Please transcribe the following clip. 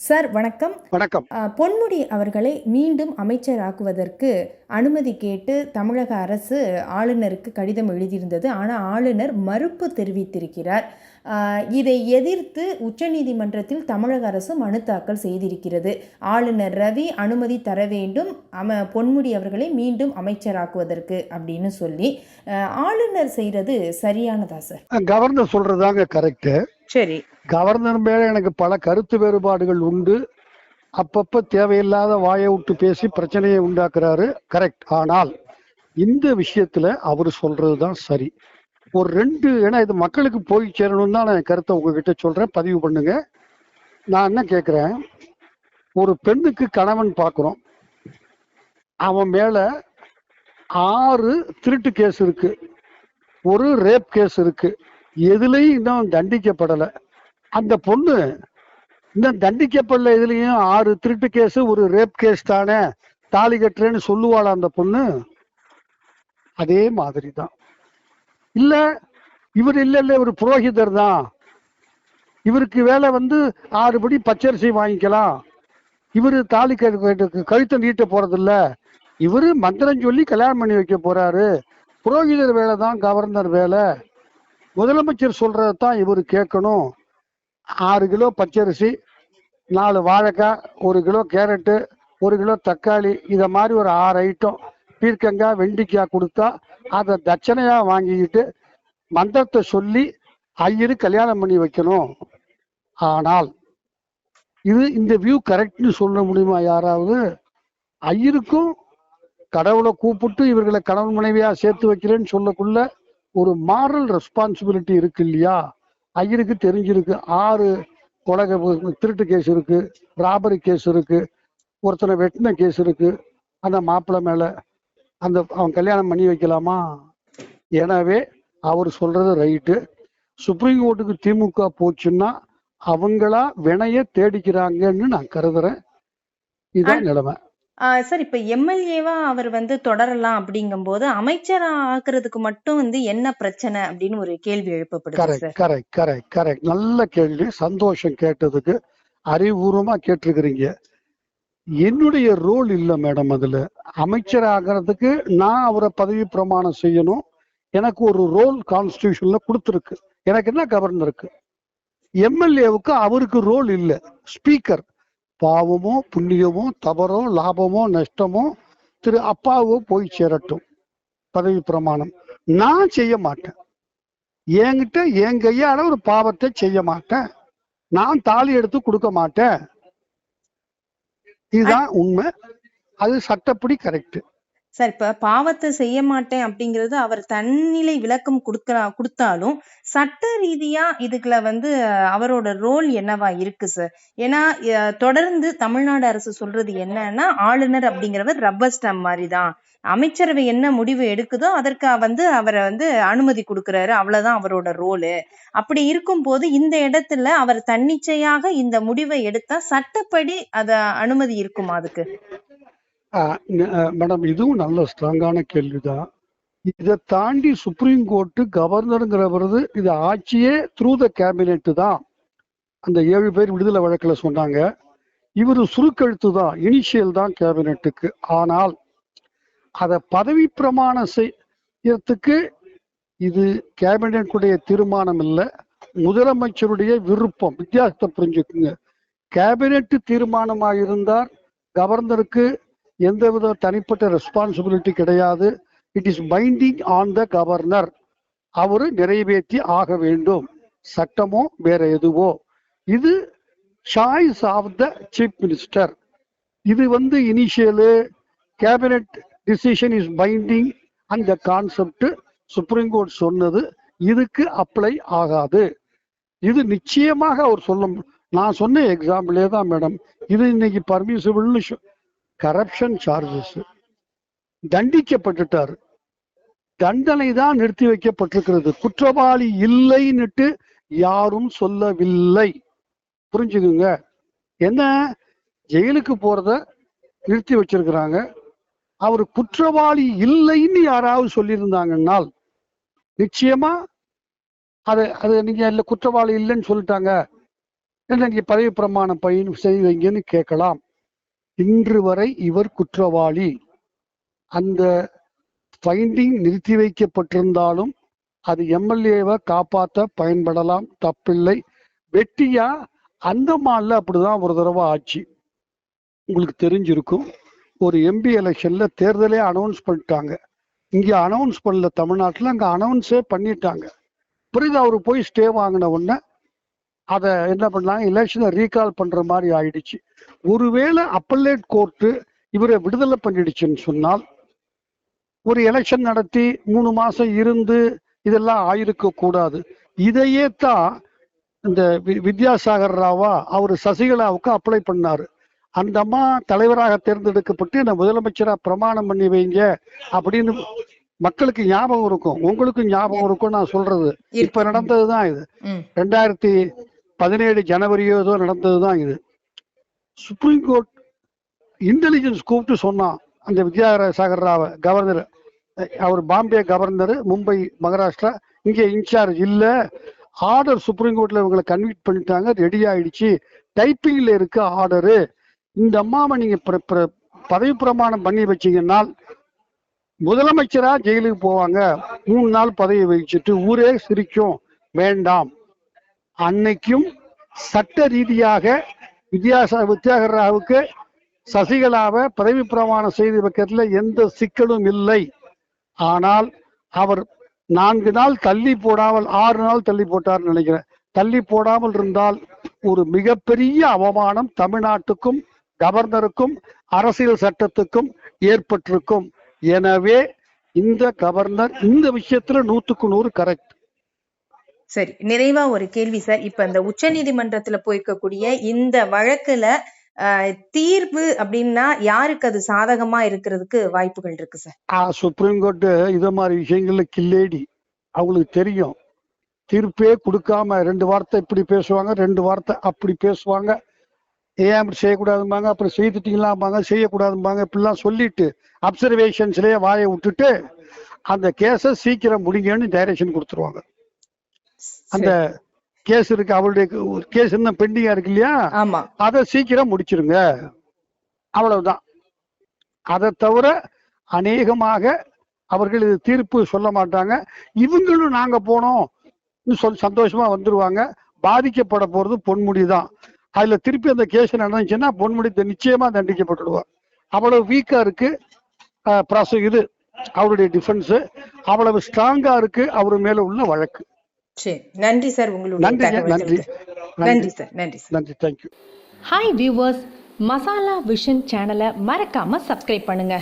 Sir வணக்கம். வணக்கம். பொன்முடி அவர்களை மீண்டும் அமைச்சராக்குவதற்கு அனுமதி கேட்டு தமிழக அரசு ஆளுநருக்கு கடிதம் எழுதியிருந்தது. ஆனால் ஆளுநர் மறுப்பு தெரிவித்திருக்கிறார். இதை எதிர்த்து உச்சநீதிமன்றத்தில் தமிழக அரசு மனு தாக்கல் செய்திருக்கிறது. ஆளுநர் ரவி அனுமதி தர வேண்டும். அம பொன்முடி அவர்களை மீண்டும் அமைச்சராக்குவதற்கு அப்படின்னு சொல்லி. ஆளுநர் செய்கிறது சரியானதா சார்? கவர்னர் சொல்றதாங்க கரெக்ட் சரி. கவர்னர் மேல எனக்கு பல கருத்து வேறுபாடுகள் உண்டு. அப்பப்ப தேவையில்லாத வாயை விட்டு பேசி பிரச்சனையை உண்டாக்குறாரு. கரெக்ட் ஆனால் இந்த விஷயத்துல அவர் சொல்றதுதான் சரி. ஒரு ரெண்டு ஏன்னா இது மக்களுக்கு போய் சேரணும் தான் நான் என் கருத்தை உங்ககிட்ட சொல்றேன். பதிவு பண்ணுங்க. நான் என்ன கேட்குறேன் ஒரு பெண்ணுக்கு கணவன் பார்க்குறோம் அவன் மேல ஆறு திருட்டு கேஸ் இருக்கு. ஒரு ரேப் கேஸ் இருக்கு. எதுலையும் இன்னும் தண்டிக்கப்படலை. அந்த பொண்ணு இந்த தண்டிக்கப்படல இதுலயும் ஆறு திருட்டு கேஸ் ஒரு ரேப் கேஸ் தானே தாலி கட்டுறேன்னு சொல்லுவாளா அந்த பொண்ணு? அதே மாதிரி தான் இல்ல இவர் இல்ல இல்ல இவர் புரோகிதர் தான். இவருக்கு வேலை வந்து ஆறுபடி பச்சரிசி வாங்கிக்கலாம். இவரு தாலி கட்டு கழுத்தை நீட்ட போறதில்ல. இவரு மந்திரம் சொல்லி கல்யாணம் பண்ணி வைக்க போறாரு. புரோகிதர் வேலை தான் கவர்னர் வேலை. முதலமைச்சர் சொல்றதான் இவர் கேட்கணும். ஆறு கிலோ பச்சரிசி நாலு வாழைக்காய் ஒரு கிலோ கேரட்டு ஒரு கிலோ தக்காளி இதை மாதிரி ஒரு ஆறு ஐட்டம் பீர்க்கங்காய் வெண்டிக்காய் கொடுத்தா அதை தட்சணையாக வாங்கிக்கிட்டு மந்திரத்தை சொல்லி ஐயரு கல்யாணம் பண்ணி வைக்கணும். ஆனால் இது இந்த வியூ கரெக்ட்னு சொல்ல முடியுமா யாராவது? ஐயருக்கும் கடவுளை கூப்பிட்டு இவர்களை கணவன் மனைவியாக சேர்த்து வைக்கிறேன்னு சொல்லக்குள்ள ஒரு மாரல் ரெஸ்பான்சிபிலிட்டி இருக்கு இல்லையா? ஐயருக்கு தெரிஞ்சிருக்கு. ஆறு கொலை திருட்டு கேஸ் இருக்கு ராபரி கேஸ் இருக்கு ஒருத்தனை வெட்டின கேஸ் இருக்கு. அந்த மாப்பிள்ளை மேல அந்த அவன் கல்யாணம் பண்ணி வைக்கலாமா? எனவே அவர் சொல்றது ரைட்டு சுப்ரீம் கோர்ட்டுக்கு திமுக போச்சுன்னா அவங்களா வினைய தேடிக்கிறாங்கன்னு நான் கருதுறேன். இதுதான் நிலைமை. சார் இப்ப எம்எல்ஏவா அவர் வந்து தொடரலாம் அப்படிங்கும்போது அமைச்சரா ஆக்குறதுக்கு மட்டும் வந்து என்ன பிரச்சனை அப்படின்னு ஒரு கேள்வி எழுப்பப்படுது கரெக்ட் கரெக்ட் கரெக்ட் கரெக்ட் நல்ல கேள்வி சந்தோஷம் கேட்டதுக்கு அறிவுபூர்வமா கேட்டிருக்கிறீங்க. என்னுடைய ரோல் இல்ல மேடம் அதுல. அமைச்சர் ஆகிறதுக்கு நான் அவரை பதவி பிரமாணம் செய்யணும். எனக்கு ஒரு ரோல் கான்ஸ்டியூஷன்ல கொடுத்துருக்கு. எனக்கு என்ன கவர்னருக்கு எம்எல்ஏவுக்கு அவருக்கு ரோல் இல்ல. ஸ்பீக்கர் பாவமோ புண்ணியமோ தவறோ லாபமோ நஷ்டமோ திரு அப்பாவோ போய் சேரட்டும். பதவி பிரமாணம். நான் செய்ய மாட்டேன். என்கிட்ட என் கையால ஒரு பாவத்தை செய்ய மாட்டேன். நான் தாலி எடுத்து கொடுக்க மாட்டேன். இதுதான் உண்மை. அது சட்டப்படி கரெக்ட் சார் இப்ப பாவத்தை செய்ய மாட்டேன் அப்படிங்கிறது அவர் தன்னிலை விளக்கம் கொடுக்கறா கொடுத்தாலும் சட்ட ரீதியா இதுக்குள்ள வந்து அவரோட ரோல் என்னவா இருக்கு சார்? ஏன்னா தொடர்ந்து தமிழ்நாடு அரசு சொல்றது என்னன்னா ஆளுநர் அப்படிங்கிறவர் ரப்பர் ஸ்டாம்ப் மாதிரி தான் அமைச்சரவை என்ன முடிவு எடுக்குதோ அதற்கு வந்து அவரை வந்து அனுமதி கொடுக்கறாரு. அவ்வளவுதான் அவரோட ரோலு. அப்படி இருக்கும் போது இந்த இடத்துல அவர் தன்னிச்சையாக இந்த முடிவை எடுத்தா சட்டப்படி அத அனுமதி இருக்குமா அதுக்கு? மேடம் இதுவும் நல்ல ஸ்ட்ராங்கான கேள்விதான். இதை தாண்டி சுப்ரீம் கோர்ட்டு கவர்னருங்கிறவரது இது ஆட்சியே த்ரூ த கேபினெட்டு தான். அந்த ஏழு பேர் விடுதலை வழக்கில் சொன்னாங்க. இவர் சுருக்கெழுத்து தான் இனிஷியல் தான் கேபினெட்டுக்கு ஆனால் அதை பதவி பிரமாணம் செய்யறதுக்கு இது கேபினெட்டுடைய தீர்மானம் இல்லை. முதலமைச்சருடைய விருப்பம் வித்தியாசத்தை புரிஞ்சுக்குங்க. கேபினெட் தீர்மானமாக இருந்தால் கவர்னருக்கு எந்தவித தனிப்பட்ட ரெஸ்பான்சிபிலிட்டி கிடையாது. It is binding on the governor அவர் நிறைவேற்றி ஆக வேண்டும். சட்டமோ வேற எதுவோ. இது choice of the chief minister இது வந்து initially cabinet decision is binding அந்த கான்செப்ட் சுப்ரீம் கோர்ட் சொன்னது. இதுக்கு அப்ளை ஆகாது. இது நிச்சயமாக அவர் சொல்ல நான் சொன்ன எக்ஸாம்பிளே தான் மேடம் இது இன்னைக்கு பர்மிசிபிள்னு கரப்ஷன் சார்ஜஸ் தண்டிக்கப்பட்டுட்டார். தண்டனை தான் நிறுத்தி வைக்கப்பட்டிருக்கிறது. குற்றவாளி இல்லைன்னுட்டு யாரும் சொல்லவில்லை. புரிஞ்சுக்குங்க. என்ன? ஜெயிலுக்கு போறத நிறுத்தி வச்சிருக்கிறாங்க. அவர் குற்றவாளி இல்லைன்னு யாராவது சொல்லியிருந்தாங்கன்னால் நிச்சயமா அது அது நீங்க இல்லை குற்றவாளி இல்லைன்னு சொல்லிட்டாங்க. என்ன நீங்க பதவி பிரமாணம் பையன் செய்வீங்கன்னு கேட்கலாம். இன்று வரை இவர் குற்றவாளி. அந்த ஃபைண்டிங் நிறுத்தி வைக்கப்பட்டிருந்தாலும் அது எம்எல்ஏவை காப்பாற்ற பயன்படலாம். தப்பில்லை. வெட்டியா? அந்தமான்ல அப்படிதான் ஒரு தடவை ஆச்சு. உங்களுக்கு தெரிஞ்சிருக்கும். ஒரு எம்பி எலெக்ஷன்ல தேர்தலே அனௌன்ஸ் பண்ணிட்டாங்க. இங்கே அனௌன்ஸ் பண்ணல தமிழ்நாட்டில் அங்கே அனௌன்ஸே பண்ணிட்டாங்க. பிறகு அவர் போய் ஸ்டே வாங்கின உடனே அதை என்ன பண்ணாங்க எலெக்ஷனை ரீகால் பண்ற மாதிரி ஆயிடுச்சு. ஒருவேளை அப்பல்லேட் கோர்ட்டு இவரை விடுதலை பண்ணிடுச்சுன்னு சொன்னால் ஒரு எலெக்ஷன் நடத்தி மூணு மாசம் இருந்து இதெல்லாம் ஆயிருக்க கூடாது. இதையே தான் இந்த வித்யாசாகர் ராவா அவர் சசிகலாவுக்கு அப்ளை பண்ணாரு. அந்த அம்மா தலைவராக தேர்ந்தெடுக்கப்பட்டு என்ன முதலமைச்சரா பிரமாணம் பண்ணி வைங்க அப்படின்னு மக்களுக்கு ஞாபகம் இருக்கும். உங்களுக்கும் ஞாபகம் இருக்கும் நான் சொல்றது. இப்ப. நடந்ததுதான் இது. ரெண்டாயிரத்தி பதினேழு ஜனவரியோ ஏதோ நடந்ததுதான் இது. சுப்ரீம் கோர்ட் இன்டெலிஜென்ஸ் கூப்பிட்டு சொன்னான் அந்த வித்யாசாகர் ராவ கவர்னர் அவர் பாம்பே கவர்னர் மும்பை மகாராஷ்டிரா இங்கே இன்சார்ஜ் இல்லை. ஆர்டர் சுப்ரீம் கோர்ட்டில் இவங்களை கன்வீட் பண்ணிட்டாங்க ரெடி ஆயிடுச்சு. டைப்பிங்கில் இருக்க ஆர்டரு இந்த அம்மாவை நீங்கள் பதவி பிரமாணம் பண்ணி வச்சீங்கன்னா முதலமைச்சராக ஜெயிலுக்கு போவாங்க. மூணு நாள் பதவி வகிச்சுட்டு ஊரே சிரிக்கும். வேண்டாம். அன்னைக்கும் சட்ட ரீதியாக வித்யாச வித்யாகர் ராவுக்கு சசிகலாவை பதவி பிரமாணம் செய்து வைக்கிறதுல எந்த சிக்கலும் இல்லை. ஆனால் அவர் நான்கு நாள் தள்ளி போடாமல் ஆறு நாள் தள்ளி போட்டார்னு நினைக்கிறேன். தள்ளி போடாமல் இருந்தால் ஒரு மிகப்பெரிய அவமானம் தமிழ்நாட்டுக்கும் கவர்னருக்கும் அரசியல் சட்டத்துக்கும் ஏற்பட்டிருக்கும். எனவே இந்த கவர்னர் இந்த விஷயத்துல நூத்துக்கு நூறு கரெக்ட் சரி நிறைவா ஒரு கேள்வி சார். இப்ப இந்த உச்ச நீதிமன்றத்துல போயிருக்கக்கூடிய இந்த வழக்குல தீர்ப்பு அப்படின்னா யாருக்கு அது சாதகமா இருக்கிறதுக்கு வாய்ப்புகள் இருக்கு சார்? சுப்ரீம் கோர்ட்டு இத மாதிரி விஷயங்கள்ல கில்லேடி. அவங்களுக்கு தெரியும். தீர்ப்பே கொடுக்காம ரெண்டு வார்த்தை இப்படி பேசுவாங்க ரெண்டு வார்த்தை அப்படி பேசுவாங்க. ஏன் அப்படி செய்யக்கூடாதும்பாங்க அப்புறம் செய்துட்டீங்களாம்பாங்க செய்யக்கூடாதும்பாங்க இப்படிலாம் சொல்லிட்டு அப்சர்வேஷன்ஸ்லயே வாயை விட்டுட்டு அந்த கேஸை சீக்கிரம் முடிங்கன்னு டைரக்ஷன் கொடுத்துருவாங்க. அந்த கேஸ் இருக்கு அவருடைய கேஸ் இன்னும் பெண்டிங்கா இருக்கு இல்லையா? ஆமா. அதை சீக்கிரம் முடிச்சிருங்க. அவ்வளவுதான். அதை தவிர அநேகமாக அவர்கள் இது தீர்ப்பு சொல்ல மாட்டாங்க. இவங்களும் நாங்க போனோம். சொல் சந்தோஷமா வந்துருவாங்க. பாதிக்கப்பட போறது பொன்முடி தான் அதுல திருப்பி அந்த கேஸ் நடந்துச்சுன்னா பொன்முடி நிச்சயமா தண்டிக்கப்பட்டுடுவார் அவ்வளவு வீக்கா இருக்கு ப்ராசஸ் இது. அவருடைய டிஃபென்ஸ் அவ்வளவு ஸ்ட்ராங்கா இருக்கு அவர் மேல உள்ள வழக்கு. சரி. நன்றி சார் உங்களுடைய நன்றி நன்றி. சார். நன்றி சார். நன்றி. Thank you hi viewers Masala Vision சேனலை மறக்காம சப்ஸ்கிரைப் பண்ணுங்க.